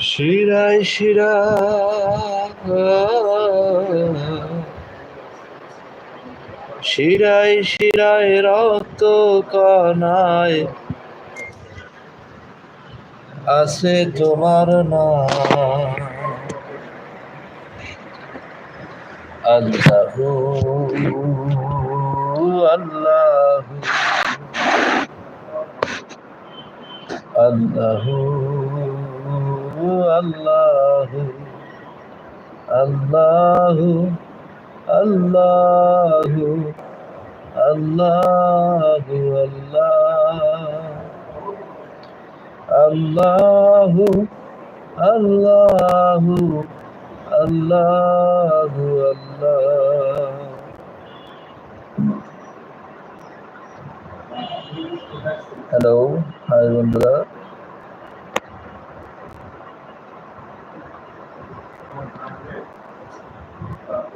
শিরায় শিরা শিরায় শিরায় রক্ত কনায় আছে তোমার আল্লাহ আল্লাহ আল্লাহ। আল্লাহ আল্লাহ আল্লাহ আল্লাহ আল্লাহ আল্লাহ আল্লাহ আল্লাহ হ্যালো হাই বন্ধুরা।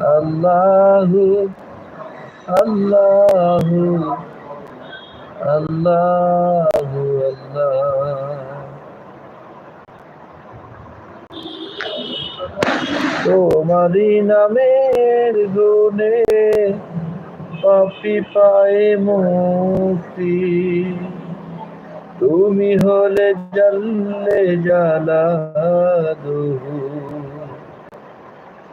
আল্লাহ আল্লাহ আল্লাহ আল্লাহ। তোমারি নামের গুণে পাপি পায়ে মুক্তি। তুমি হলে জানলে জালা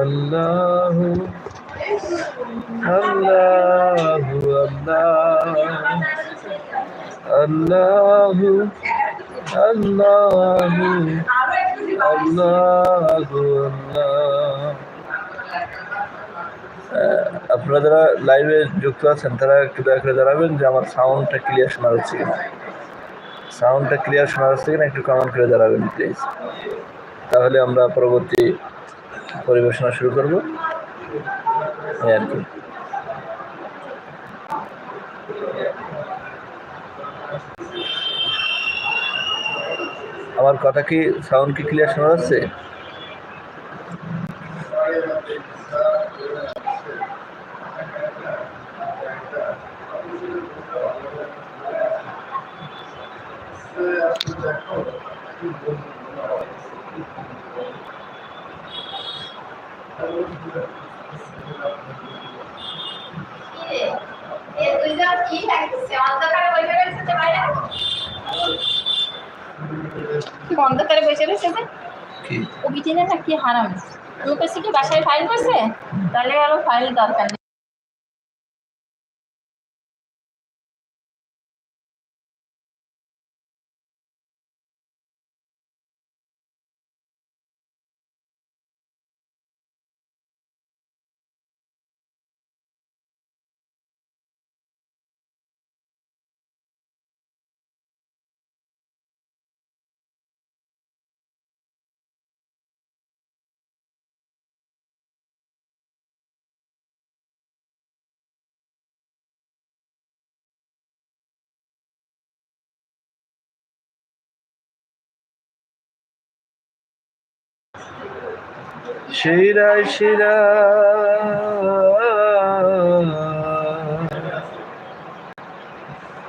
আল্লাহ আল্লাহ আল্লাহ আল্লাহ আল্লাহ আপনারা যারা লাইভে যুক্ত আছেন, তারা একটু দয়া করে জানাবেন যে আমার সাউন্ডটা ক্লিয়ার শোনা যাচ্ছে কিনা। সাউন্ডটা ক্লিয়ার শোনা যাচ্ছে কিনা, একটু কমেন্ট করে জানাবেন প্লিজ তাহলে আমরা পরবর্তী পরিবেশনা শুরু করব। আর কি। আমার কথা কি সাউন্ড কি ক্লিয়ার শোনা যাচ্ছে? অন্ধকারে বসে রয়েছে ও বিটিনে না কি হারাম। কাছে কি বাসায় ফাইল করছে? তাহলে আরও ফাইল দরকার নেই। শিরায় শিরা।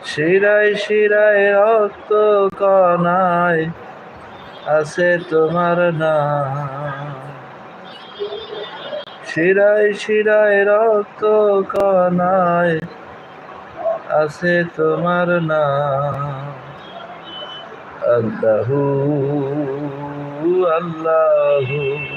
শিরায় শিরায় রক্ত কনায় আছে তোমার নাম। শিরায় শিরায় রক্ত কনায় আছে তোমার আল্লাহু আল্লাহু আল্লাহু।